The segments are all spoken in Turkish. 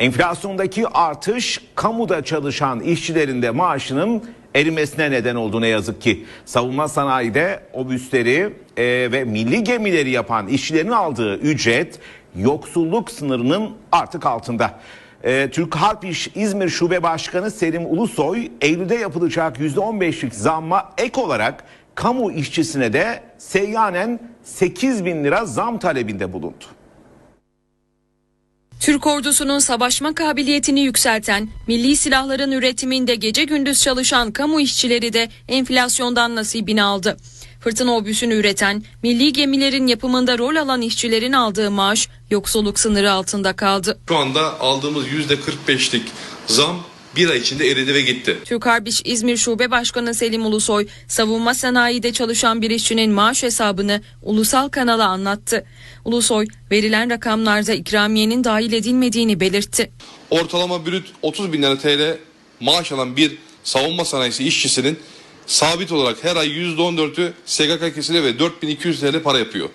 Enflasyondaki artış kamuda çalışan işçilerin de maaşının erimesine neden oldu ne yazık ki. Savunma sanayide obüsleri e, ve milli gemileri yapan işçilerin aldığı ücret yoksulluk sınırının artık altında. E, Türk Harp İş İzmir Şube Başkanı Selim Ulusoy Eylül'de yapılacak %15'lik zamma ek olarak kamu işçisine de seyyanen 8 bin lira zam talebinde bulundu. Türk ordusunun savaşma kabiliyetini yükselten, milli silahların üretiminde gece gündüz çalışan kamu işçileri de enflasyondan nasibini aldı. Fırtına obüsünü üreten, milli gemilerin yapımında rol alan işçilerin aldığı maaş yoksulluk sınırı altında kaldı. Şu anda aldığımız %45'lik zam bir ay içinde eridi ve gitti. Türk Harp İş İzmir Şube Başkanı Selim Ulusoy, savunma sanayide çalışan bir işçinin maaş hesabını ulusal kanala anlattı. Ulusoy, verilen rakamlarda ikramiyenin dahil edilmediğini belirtti. Ortalama brüt 30 bin lira TL maaş alan bir savunma sanayisi işçisinin sabit olarak her ay %14'ü SGK kesiliyor ve 4200 TL para yapıyor.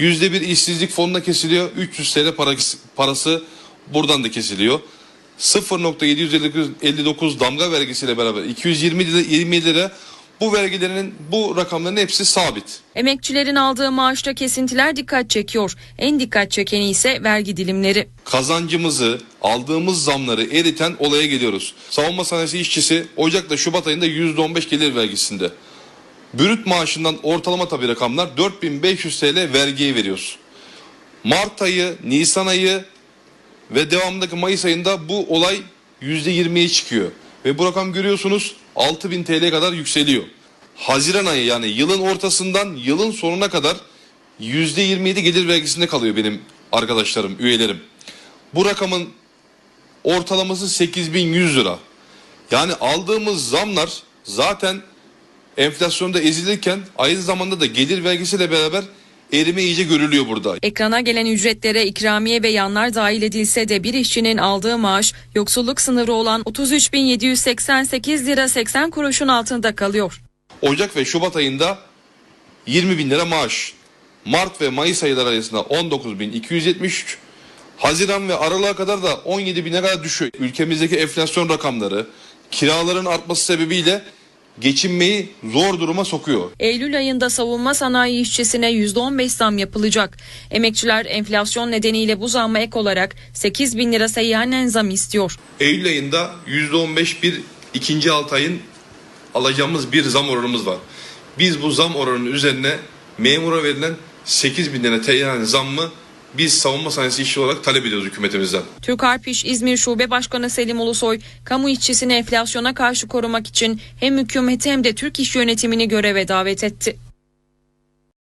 %1 işsizlik fonuna kesiliyor. 300 TL para, parası buradan da kesiliyor. 0.759 damga vergisiyle beraber 220 lira, 20 lira bu vergilerin bu rakamların hepsi sabit. Emekçilerin aldığı maaşta kesintiler dikkat çekiyor. En dikkat çekeni ise vergi dilimleri. kazancımızı, aldığımız zamları eriten olaya geliyoruz. Savunma sanayisi işçisi Ocak'ta Şubat ayında %15 gelir vergisinde. Brüt maaşından ortalama tabi rakamlar 4500 TL vergiye veriyoruz. Mart ayı, Nisan ayı ve devamındaki Mayıs ayında bu olay %20'ye çıkıyor. Ve bu rakam görüyorsunuz 6000 TL kadar yükseliyor. Haziran ayı yani yılın ortasından yılın sonuna kadar %27 gelir vergisinde kalıyor benim arkadaşlarım, üyelerim. Bu rakamın ortalaması 8100 lira. Yani aldığımız zamlar zaten enflasyonda ezilirken aynı zamanda da gelir vergisiyle beraber erime iyice görülüyor burada. Ekrana gelen ücretlere ikramiye ve yanlar dahil edilse de bir işçinin aldığı maaş yoksulluk sınırı olan 33.788 lira 80 kuruşun altında kalıyor. Ocak ve Şubat ayında 20 bin lira maaş. Mart ve Mayıs ayları arasında 19.273. Haziran ve Aralık'a kadar da 17 bine kadar düşüyor. Ülkemizdeki enflasyon rakamları kiraların artması sebebiyle geçinmeyi zor duruma sokuyor. Eylül ayında savunma sanayi işçisine %15 zam yapılacak. Emekçiler enflasyon nedeniyle bu zamma ek olarak 8 bin lira seyyanen zam istiyor. Eylül ayında %15 bir ikinci altı ayın alacağımız bir zam oranımız var. Biz bu zam oranının üzerine memura verilen 8 bin lira teyyan zammı biz savunma sanayisi işçi olarak talep ediyoruz hükümetimizden. Türk Harp İş İzmir Şube Başkanı Selim Ulusoy, kamu işçisini enflasyona karşı korumak için hem hükümeti hem de Türk İş yönetimini göreve davet etti.